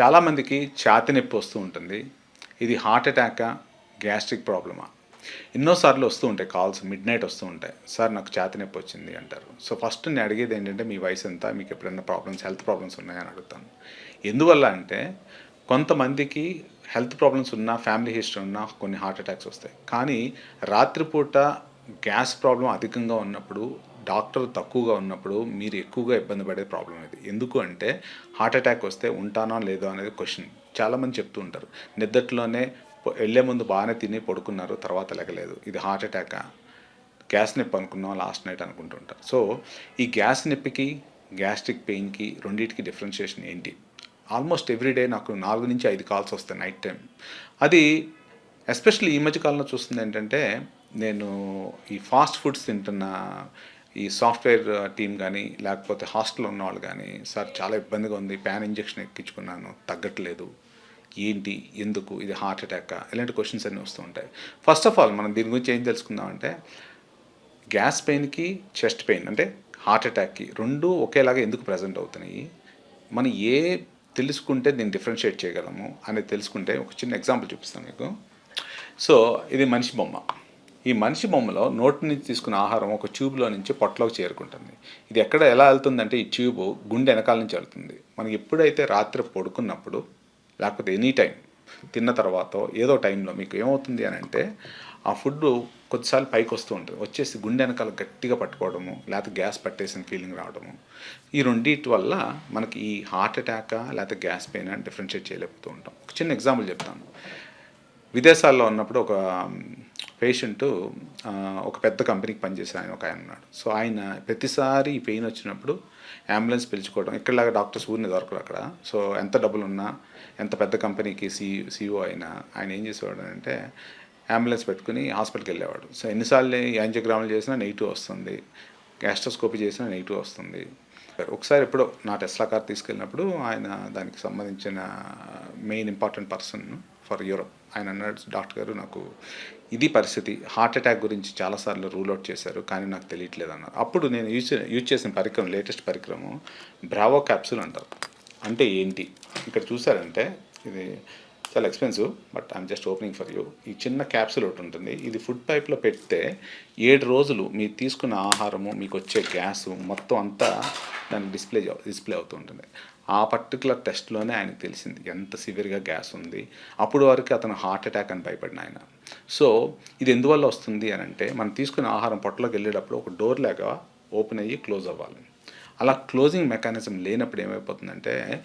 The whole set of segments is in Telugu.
చాలామందికి ఛాతి నొప్పి వస్తూ ఉంటుంది. ఇది హార్ట్ అటాకా గ్యాస్ట్రిక్ ప్రాబ్లమా? ఎన్నోసార్లు వస్తూ ఉంటాయి కాల్స్ మిడ్ నైట్ వస్తూ ఉంటాయి. సార్ నాకు ఛాతి నొప్పి వచ్చింది అంటారు. సో ఫస్ట్ నేను అడిగేది ఏంటంటే మీ వయసు ఎంత మీకు ఎప్పుడైనా ప్రాబ్లమ్స్ హెల్త్ ప్రాబ్లమ్స్ ఉన్నాయని అడుగుతాను. ఎందువల్ల అంటే కొంతమందికి హెల్త్ ప్రాబ్లమ్స్ ఉన్నా ఫ్యామిలీ హిస్టరీ ఉన్నా కొన్ని హార్ట్ అటాక్స్ వస్తాయి. కానీ రాత్రిపూట గ్యాస్ ప్రాబ్లం అధికంగా ఉన్నప్పుడు డాక్టర్ తక్కువగా ఉన్నప్పుడు మీరు ఎక్కువగా ఇబ్బంది పడే ప్రాబ్లం ఇది. ఎందుకు అంటే హార్ట్ అటాక్ వస్తే ఉంటానో లేదో అనేది క్వశ్చన్. చాలామంది చెప్తూ ఉంటారు. నిద్దట్లోనే వెళ్ళే ముందు బాగానే తిని పడుకున్నారు తర్వాత లెగలేదు. ఇది హార్ట్ అటాకా? గ్యాస్ నొప్పి అనుకున్నాం లాస్ట్ నైట్ అనుకుంటుంటారు సో ఈ గ్యాస్ నొప్పికి గ్యాస్ట్రిక్ పెయిన్కి రెండింటికి డిఫరెన్షియేషన్ ఏంటి? ఆల్మోస్ట్ ఎవ్రీడే నాకు నాలుగు నుంచి ఐదు కాల్స్ వస్తాయి నైట్ టైం అది ఎస్పెషల్లీ ఈ మధ్య కాలంలో చూస్తుంది ఏంటంటే నేను ఈ ఫాస్ట్ ఫుడ్స్ తింటున్న ఈ సాఫ్ట్వేర్ టీం కానీ లేకపోతే హాస్టల్లో ఉన్న వాళ్ళు కానీ సార్ చాలా ఇబ్బందిగా ఉంది ప్యాన్ ఇంజెక్షన్ ఎక్కించుకున్నాను తగ్గట్లేదు. ఏంటి? ఎందుకు? ఇది హార్ట్ అటాకా? ఇలాంటి క్వశ్చన్స్ అన్నీ వస్తూ ఉంటాయి. ఫస్ట్ ఆఫ్ ఆల్ మనం దీని గురించి ఏం తెలుసుకుందామంటే గ్యాస్ పెయిన్కి చెస్ట్ పెయిన్ అంటే హార్ట్ అటాక్కి రెండు ఒకేలాగా ఎందుకు ప్రజెంట్ అవుతున్నాయి? మనం ఏ తెలుసుకుంటే దీన్ని డిఫరెన్షియేట్ చేయగలము అనేది తెలుసుకుంటే ఒక చిన్న ఎగ్జాంపుల్ చూపిస్తాను మీకు. సో ఇది మనిషి బొమ్మ. ఈ మనిషి బొమ్మలో నోటి నుంచి తీసుకున్న ఆహారం ఒక ట్యూబ్లో నుంచి పొట్టలోకి చేరుకుంటుంది. ఇది ఎక్కడ ఎలా వెళ్తుందంటే ఈ ట్యూబ్ గుండె వెనకాల నుంచి వెళ్తుంది. మనకి ఎప్పుడైతే రాత్రి పడుకున్నప్పుడు లేకపోతే ఎనీ టైం తిన్న తర్వాత ఏదో టైంలో మీకు ఏమవుతుంది అని అంటే ఆ ఫుడ్ కొద్దిసార్లు పైకి వస్తూ ఉంటుంది. వచ్చేసి గుండె వెనకాల గట్టిగా పట్టుకోవడము లేకపోతే గ్యాస్ పట్టేసిన ఫీలింగ్ రావడము. ఈ రెండింటి వల్ల మనకి ఈ హార్ట్ అటాకా లేకపోతే గ్యాస్ పెయిన్ అని డిఫరెన్షియేట్ చేయలేకపోతూ ఉంటాం. ఒక చిన్న ఎగ్జాంపుల్ చెప్తాను. విదేశాల్లో ఉన్నప్పుడు ఒక పేషెంట్ ఒక పెద్ద కంపెనీకి పనిచేసే ఆయన ఒక ఆయన ఉన్నాడు. సో ఆయన ప్రతిసారి ఈ పెయిన్ వచ్చినప్పుడు అంబులెన్స్ పిలుచుకోవడం ఇక్కడలాగా డాక్టర్స్ ఊరిని దొరకరు అక్కడ. సో ఎంత డబ్బులు ఉన్నా ఎంత పెద్ద కంపెనీకి సి సిఓ అయినా ఆయన ఏం చేసేవాడు అంటే అంబులెన్స్ పెట్టుకుని హాస్పిటల్కి వెళ్ళేవాడు. సో ఎన్నిసార్లు యాంజియోగ్రాములు చేసినా నెగిటివ్ వస్తుంది గ్యాస్ట్రోస్కోపీ చేసినా నెగిటివ్ వస్తుంది. ఒకసారి ఎప్పుడో నా టెస్లా కార్ తీసుకెళ్ళినప్పుడు ఆయన దానికి సంబంధించిన main important person for Europe. ఆయన అన్నాడు డాక్టర్ గారు నాకు ఇది పరిస్థితి. హార్ట్ అటాక్ గురించి చాలాసార్లు రూల్ అవుట్ చేశారు కానీ నాకు తెలియట్లేదు అన్నారు. అప్పుడు నేను యూజ్ యూజ్ చేసిన పరికరం లేటెస్ట్ పరికరము బ్రావో క్యాప్సూల్ అంటారు. అంటే ఏంటి? ఇక్కడ చూసారంటే ఇది చాలా expensive but I'm just opening for you ఈ చిన్న క్యాప్సూల్ ఒకటి ఉంటుంది. ఇది ఫుడ్ పైప్లో పెడితే ఏడు రోజులు మీరు తీసుకున్న ఆహారము మీకు వచ్చే గ్యాస్ మొత్తం అంతా దానికి డిస్ప్లే డిస్ప్లే అవుతూ ఉంటుంది. ఆ పర్టికులర్ టెస్ట్లోనే ఆయనకు తెలిసింది ఎంత సివియర్గా గ్యాస్ ఉంది. అప్పుడు వరకు అతను హార్ట్ అటాక్ అని భయపడిన ఆయన. సో ఇది ఎందువల్ల వస్తుంది అని అంటే మనం తీసుకున్న ఆహారం పొట్టలోకి వెళ్ళేటప్పుడు ఒక డోర్ లాగా ఓపెన్ అయ్యి క్లోజ్ అవ్వాలి. అలా క్లోజింగ్ మెకానిజం లేనప్పుడు ఏమైపోతుందంటే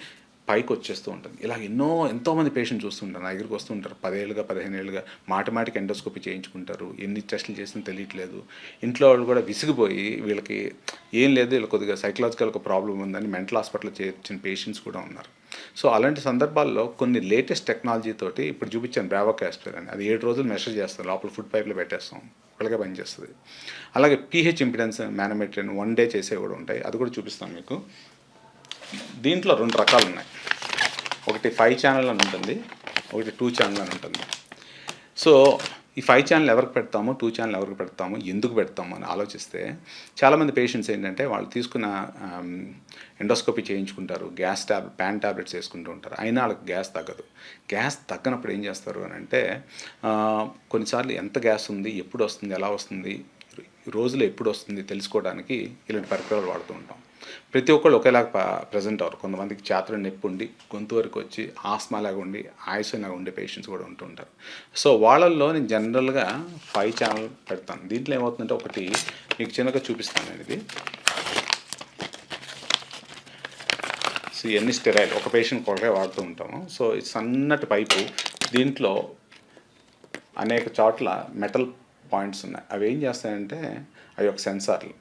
పైకి వచ్చేస్తూ ఉంటుంది. ఇలా ఎన్నో ఎంతోమంది పేషెంట్ చూస్తుంటారు. నా దగ్గరికి వస్తుంటారు పదేళ్ళుగా పదిహేను ఏళ్ళుగా మాటమాటికి ఎండోస్కోపీ చేయించుకుంటారు. ఎన్ని టెస్టులు చేసినా తెలియట్లేదు. ఇంట్లో వాళ్ళు కూడా విసిగిపోయి వీళ్ళకి ఏం లేదు. వీళ్ళకి కొద్దిగా సైకలాజికల్ ఒక ప్రాబ్లం ఉందని మెంటల్ హాస్పిటల్ చేర్చిన పేషెంట్స్ కూడా ఉన్నారు. సో అలాంటి సందర్భాల్లో కొన్ని లేటెస్ట్ టెక్నాలజీ తోటి ఇప్పుడు చూపించాను బ్రావో అని. అది ఏడు రోజులు మెషర్ చేస్తాం లోపల ఫుడ్ పైప్లో పెట్టేస్తాం. ఒకళ్ళకే పనిచేస్తుంది. అలాగే పీహెచ్ ఇంపిడెన్స్ మేనమెట్రీ అని వన్ డే చేసేవి కూడా ఉంటాయి. అది కూడా చూపిస్తాను మీకు. దీంట్లో రెండు రకాలు ఉన్నాయి ఒకటి ఫైవ్ ఛానల్ అని ఉంటుంది ఒకటి టూ ఛానల్ అని ఉంటుంది. సో ఈ ఫైవ్ ఛానల్ ఎవరికి పెడతాము టూ ఛానల్ ఎవరికి పెడతాము ఎందుకు పెడతాము అని ఆలోచిస్తే చాలామంది పేషెంట్స్ ఏంటంటే వాళ్ళు తీసుకున్న um, ఎండోస్కోపీ చేయించుకుంటారు గ్యాస్ ట్యాబ్ ప్యాన్ ట్యాబ్లెట్స్ వేసుకుంటూ ఉంటారు. అయినా వాళ్ళకి గ్యాస్ తగ్గదు. గ్యాస్ తగ్గనప్పుడు ఏం చేస్తారు అని అంటే కొన్నిసార్లు ఎంత గ్యాస్ ఉంది ఎప్పుడు వస్తుంది ఎలా వస్తుంది రోజులో ఎప్పుడు వస్తుంది తెలుసుకోవడానికి ఇలాంటి పరికరాలు వాడుతూ ఉంటాం. ప్రతి ఒక్కళ్ళు ఒకేలాగా ప్రజెంట్ అవ్వరు. కొంతమందికి చేతులు నొప్పి ఉండి గొంతు వరకు వచ్చి ఆస్మాలాగా ఉండి ఆయుస్ లాగా ఉండే పేషెంట్స్ కూడా ఉంటూ ఉంటారు. సో వాళ్ళల్లో నేను జనరల్గా ఫైవ్ ఛానల్ పెడతాను. దీంట్లో ఏమవుతుందంటే ఒకటి మీకు చిన్నగా చూపిస్తాను నేను ఇది. సో ఇవన్నీ స్టెరైల్ ఒక పేషెంట్ కొరకే వాడుతూ ఉంటాము. సో ఇది సన్నటి పైపు దీంట్లో అనేక చోట్ల మెటల్ పాయింట్స్ ఉన్నాయి. అవి ఏం చేస్తాయంటే అవి ఒక సెన్సార్లు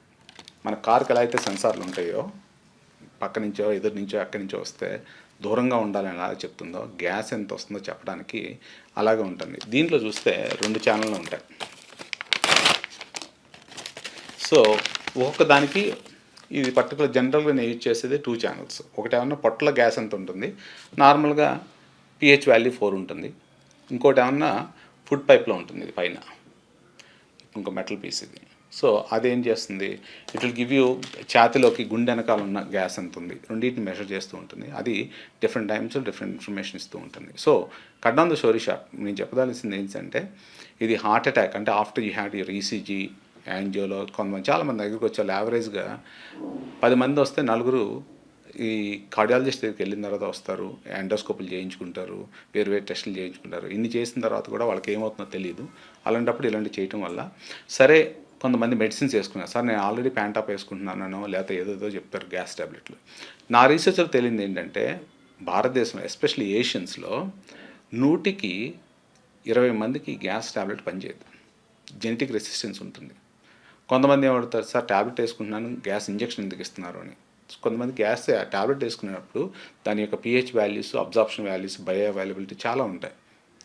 మన కార్కి ఎలా అయితే సెన్సార్లు ఉంటాయో పక్క నుంచో ఎదురు నుంచో ఎక్కడి నుంచో వస్తే దూరంగా ఉండాలని ఎలా చెప్తుందో గ్యాస్ ఎంత వస్తుందో చెప్పడానికి అలాగే ఉంటుంది. దీంట్లో చూస్తే రెండు ఛానళ్ళు ఉంటాయి. సో ఒక్కొక్క దానికి ఇది పర్టికులర్ జనరల్గా నేను యూజ్ చేసేది టూ ఛానల్స్. ఒకటి ఏమన్నా పొట్టల గ్యాస్ ఎంత ఉంటుంది? నార్మల్గా పిహెచ్ వాల్యూ ఫోర్ ఉంటుంది. ఇంకోటి ఏమన్నా ఫుడ్ పైప్లో ఉంటుంది ఇది పైన. ఇంకో మెటల్ పీస్ ఇది. సో అదేం చేస్తుంది? ఇట్ విల్ గివ్ యూ ఛాతిలోకి గుండె వెనకాల ఉన్న గ్యాస్ ఎంత ఉంది? రెండింటిని మెషర్ చేస్తూ ఉంటుంది. అది డిఫరెంట్ టైమ్స్ డిఫరెంట్ ఇన్ఫర్మేషన్ ఇస్తూ ఉంటుంది. So cut on the story short నేను చెప్పదాల్సింది ఏంటంటే ఇది హార్ట్ అటాక్ అంటే after you had your ECG యాంజియోలో కొంతమంది చాలామంది దగ్గరికి వచ్చే యావరేజ్గా పది మంది వస్తే నలుగురు ఈ కార్డియాలజిస్ట్ దగ్గరికి వెళ్ళిన తర్వాత వస్తారు. ఎండోస్కోపులు చేయించుకుంటారు. వేరు వేరు టెస్టులు చేయించుకుంటారు. ఇన్ని చేసిన తర్వాత కూడా వాళ్ళకి ఏమవుతుందో తెలియదు అలాంటప్పుడు ఇలాంటివి చేయటం వల్ల సరే కొంతమంది మెడిసిన్స్ వేసుకున్నారు. సార్ నేను ఆల్రెడీ ప్యాంటాప్ వేసుకుంటున్నాను లేకపోతే ఏదేదో చెప్తారు గ్యాస్ టాబ్లెట్లు నా రీసెర్చ్లో తెలియంది ఏంటంటే భారతదేశం ఎస్పెషల్లీ ఏషియన్స్లో నూటికి ఇరవై మందికి గ్యాస్ టాబ్లెట్ పనిచేయదు. జెనెటిక్ రెసిస్టెన్స్ ఉంటుంది. కొంతమంది ఏమడుతారు సార్ టాబ్లెట్ వేసుకుంటున్నాను గ్యాస్ ఇంజెక్షన్ ఎందుకు ఇస్తున్నారు? అని. కొంతమంది గ్యాస్ టాబ్లెట్ వేసుకునేటప్పుడు దాని యొక్క pH values absorption values bioavailability చాలా ఉంటాయి.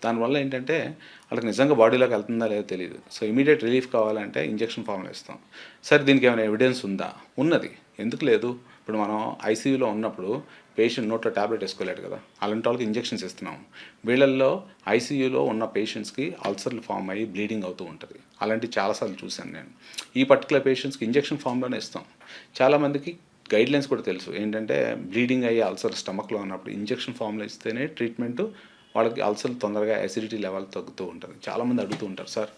దానివల్ల ఏంటంటే వాళ్ళకి నిజంగా బాడీలోకి వెళ్తుందా లేదో తెలియదు సో ఇమీడియట్ రిలీఫ్ కావాలంటే ఇంజెక్షన్ ఫామ్లో ఇస్తాం సరే దీనికి ఏమైనా ఎవిడెన్స్ ఉందా? ఉన్నది. ఎందుకు లేదు? ఇప్పుడు మనం ఐసీయూలో ఉన్నప్పుడు పేషెంట్ నోట్లో టాబ్లెట్ వేసుకోలేడు కదా. అలాంటి వాళ్ళకి ఇంజెక్షన్స్ ఇస్తున్నాం వీళ్ళల్లో ఐసీయూలో ఉన్న పేషెంట్స్కి అల్సర్లు ఫామ్ అయ్యి బ్లీడింగ్ అవుతూ ఉంటుంది. అలాంటివి చాలాసార్లు చూశాను నేను. ఈ పర్టికులర్ పేషెంట్స్కి ఇంజెక్షన్ ఫామ్లోనే ఇస్తాం చాలామందికి గైడ్లైన్స్ కూడా తెలుసు. ఏంటంటే బ్లీడింగ్ అయ్యి అల్సర్ స్టమక్లో ఉన్నప్పుడు ఇంజెక్షన్ ఫామ్లో ఇస్తేనే ట్రీట్మెంట్ వాళ్ళకి అల్సర్ తొందరగా అసిడిటీ లెవెల్ తగ్గుతూ ఉంటుంది. చాలామంది అడుగుతూ ఉంటారు సార్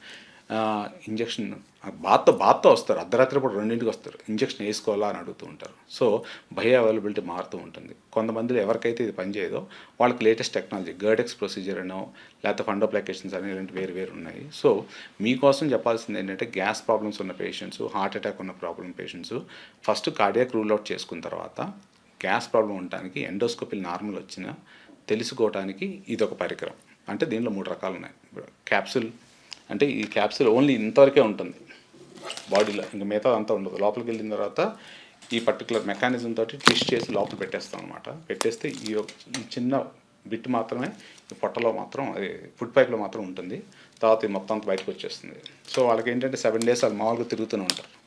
ఇంజెక్షన్ బాత్తో బాత్తో వస్తారు అర్ధరాత్రి పూట రెండింటికి వస్తారు ఇంజెక్షన్ వేసుకోవాలా? అని అడుగుతూ ఉంటారు. సో భయ అవైలబిలిటీ మారుతూ ఉంటుంది. కొంతమందిలో ఎవరికైతే ఇది పనిచేయదో వాళ్ళకి లేటెస్ట్ టెక్నాలజీ గర్డెక్స్ ప్రొసీజర్ అనో లేకపోతే ఫండ్ అప్లికేషన్స్ అని ఇలాంటి వేరు వేరు ఉన్నాయి. సో మీకోసం చెప్పాల్సింది ఏంటంటే గ్యాస్ ప్రాబ్లమ్స్ ఉన్న పేషెంట్స్ హార్ట్ అటాక్ ఉన్న problem patients first cardiac rule out చేసుకున్న తర్వాత గ్యాస్ ప్రాబ్లం ఉండటానికి ఎండోస్కోపిల్ నార్మల్ వచ్చినా తెలుసుకోవడానికి ఇది ఒక పరికరం. అంటే దీనిలో మూడు రకాలు ఉన్నాయి క్యాప్సుల్ అంటే ఈ క్యాప్సుల్ ఓన్లీ ఇంతవరకే ఉంటుంది. బాడీలో ఇంకా మిగతా అంతా ఉండదు. లోపలికి వెళ్ళిన తర్వాత ఈ పర్టికులర్ మెకానిజం తోటి ట్విస్ట్ చేసి లోపల పెట్టేస్తాం అనమాట పెట్టేస్తే ఈ యొక్క- ఈ చిన్న బిట్ మాత్రమే ఈ పొట్టలో మాత్రం అది ఫుడ్ పైప్లో మాత్రం ఉంటుంది. తర్వాత ఈ మొత్తం అంతా బయటకు వచ్చేస్తుంది. సో వాళ్ళకి ఏంటంటే సెవెన్ డేస్ వాళ్ళు మామూలుగా తిరుగుతూనే ఉంటారు.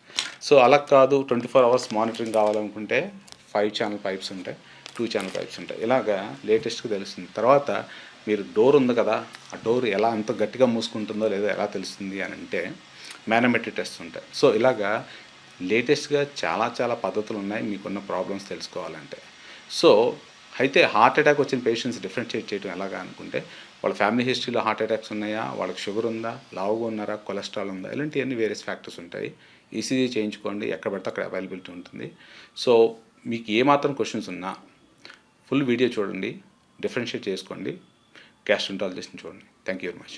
సో అలా కాదు ట్వంటీ ఫోర్ అవర్స్ మానిటరింగ్ కావాలనుకుంటే ఫైవ్ ఛానల్ పైప్స్ ఉంటాయి టూ ఛానల్ పైప్స్ ఉంటాయి. ఇలాగా లేటెస్ట్గా తెలుస్తుంది. తర్వాత మీరు డోర్ ఉంది కదా ఆ డోర్ ఎలా ఎంత గట్టిగా మూసుకుంటుందో లేదో ఎలా తెలుస్తుంది అని అంటే మేనమెట్రిక్ టెస్ట్ ఉంటాయి. సో ఇలాగా లేటెస్ట్గా చాలా చాలా పద్ధతులు ఉన్నాయి మీకున్న ప్రాబ్లమ్స్ తెలుసుకోవాలంటే. సో అయితే హార్ట్ అటాక్ వచ్చిన పేషెంట్స్ డిఫరెన్షియేట్ చేయడం ఎలాగా అనుకుంటే వాళ్ళ ఫ్యామిలీ హిస్టరీలో హార్ట్ అటాక్స్ ఉన్నాయా వాళ్ళకి షుగర్ ఉందా లావుగా ఉన్నారా కొలెస్ట్రాల్ ఉందా ఇలాంటివన్నీ వేరియస్ ఫ్యాక్టర్స్ ఉంటాయి. ఈసీజీ చేయించుకోండి ఎక్కడ పడితే అక్కడ అవైలబిలిటీ ఉంటుంది. సో మీకు ఏమాత్రం క్వశ్చన్స్ ఉన్నా ఫుల్ వీడియో చూడండి డిఫరెన్షియేట్ చేసుకోండి గ్యాస్ట్రంటాలజిస్ట్ని చూడండి. Thank you very much